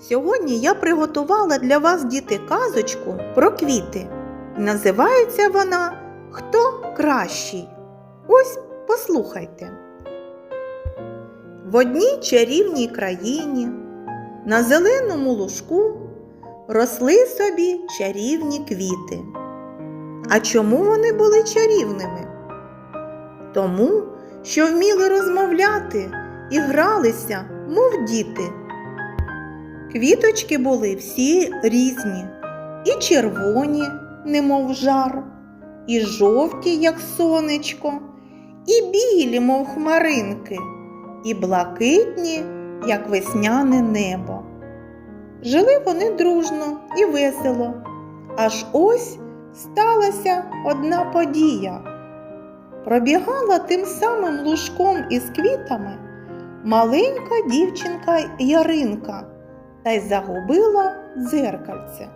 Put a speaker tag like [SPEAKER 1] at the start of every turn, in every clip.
[SPEAKER 1] Сьогодні я приготувала для вас діти казочку про квіти. Називається вона Хто кращий? Ось послухайте. В одній чарівній країні на зеленому лужку росли собі чарівні квіти. А чому вони були чарівними? Тому, що вміли розмовляти і гралися, мов діти. Квіточки були всі різні, і червоні, немов жар, і жовті, як сонечко, і білі, мов хмаринки, і блакитні, як весняне небо. Жили вони дружно і весело, аж ось сталася одна подія. Пробігала тим самим лужком із квітами маленька дівчинка Яринка та й загубила дзеркальце.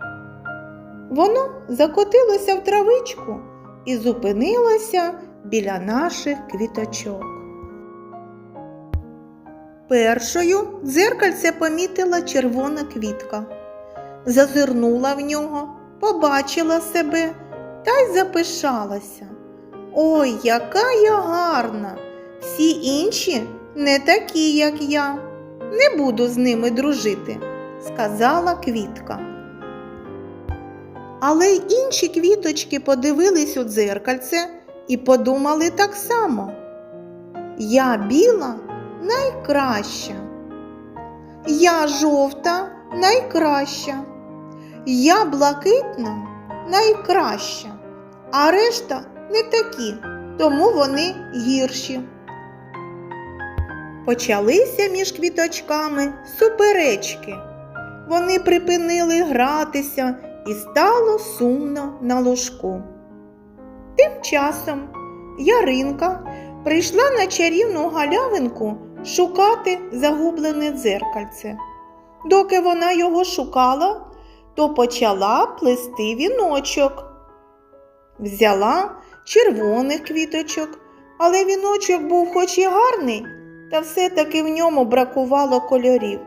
[SPEAKER 1] Воно закотилося в травичку і зупинилося біля наших квіточок. Першою дзеркальце помітила червона квітка. Зазирнула в нього, побачила себе та й запишалася. Ой, яка я гарна! Всі інші не такі, як я. Не буду з ними дружити, сказала квітка. Але й інші квіточки подивились у дзеркальце і подумали так само. Я біла найкраща. Я жовта найкраща. Я блакитна найкраща. А решта не такі, тому вони гірші. Почалися між квіточками суперечки. Вони припинили гратися і стало сумно на ложку. Тим часом Яринка прийшла на чарівну галявинку шукати загублене дзеркальце. Доки вона його шукала, то почала плести віночок. Взяла червоних квіточок, але віночок був хоч і гарний, та все-таки в ньому бракувало кольорів.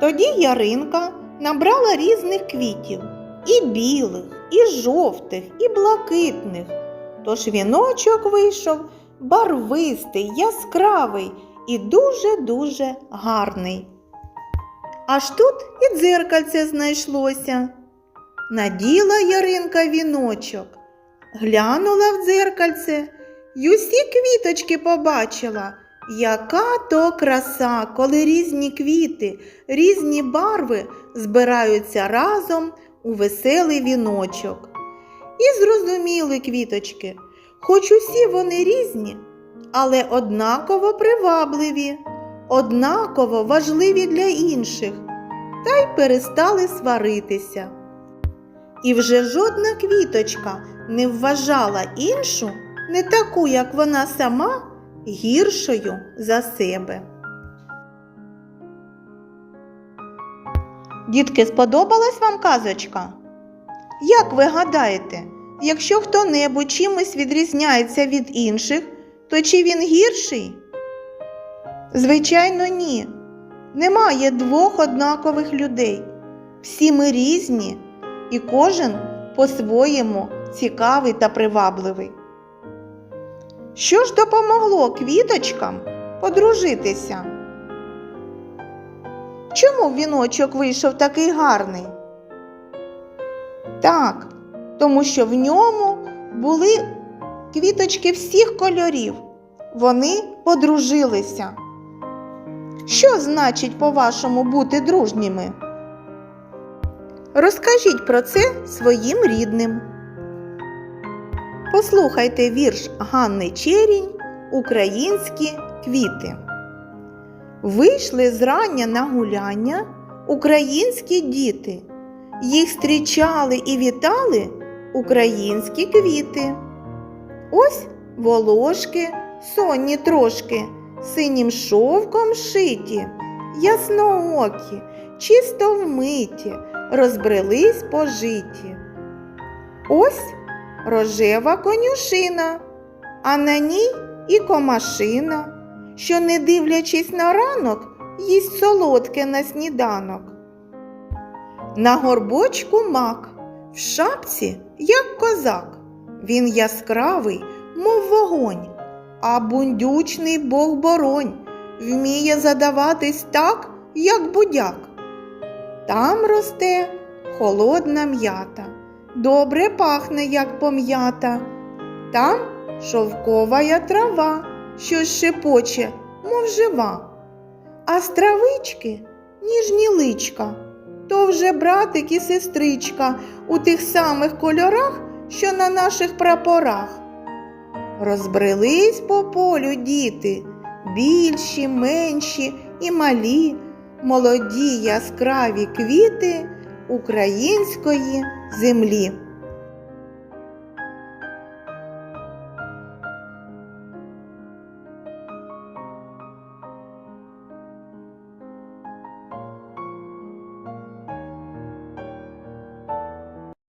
[SPEAKER 1] Тоді Яринка набрала різних квітів і білих, і жовтих, і блакитних. Тож віночок вийшов барвистий, яскравий і дуже-дуже гарний. Аж тут і дзеркальце знайшлося. Наділа Яринка віночок, глянула в дзеркальце й усі квіточки побачила. Яка то краса, коли різні квіти, різні барви збираються разом у веселий віночок. І зрозуміли квіточки, хоч усі вони різні, але однаково привабливі, однаково важливі для інших, та й перестали сваритися. І вже жодна квіточка не вважала іншу, не таку, як вона сама, гіршою за себе. Дітки, сподобалась вам казочка? Як ви гадаєте, якщо хто-небудь чимось відрізняється від інших, то чи він гірший? Звичайно, ні. Немає двох однакових людей. Всі ми різні, і кожен по-своєму цікавий та привабливий. Що ж допомогло квіточкам подружитися? Чому віночок вийшов такий гарний? Так, тому що в ньому були квіточки всіх кольорів. Вони подружилися. Що значить, по-вашому, бути дружніми? Розкажіть про це своїм рідним. Послухайте вірш Ганни Черінь Українські квіти. Вийшли зрання на гуляння українські діти. Їх зустрічали і вітали українські квіти. Ось волошки, сонні трошки, синім шовком шиті, ясноокі, чисто вмиті, розбрелись по житі. Ось рожева конюшина, а на ній і комашина, що, не дивлячись на ранок, їсть солодке на сніданок. На горбочку мак, в шапці, як козак. Він яскравий, мов вогонь, а бундючний бог боронь вміє задаватись так, як будяк. Там росте холодна м'ята, добре пахне, як пом'ята. Там шовковая трава, що шепоче, мов жива. А з травички ніжні личка, то вже братик і сестричка у тих самих кольорах, що на наших прапорах. Розбрелись по полю діти, більші, менші і малі, молоді яскраві квіти української землі.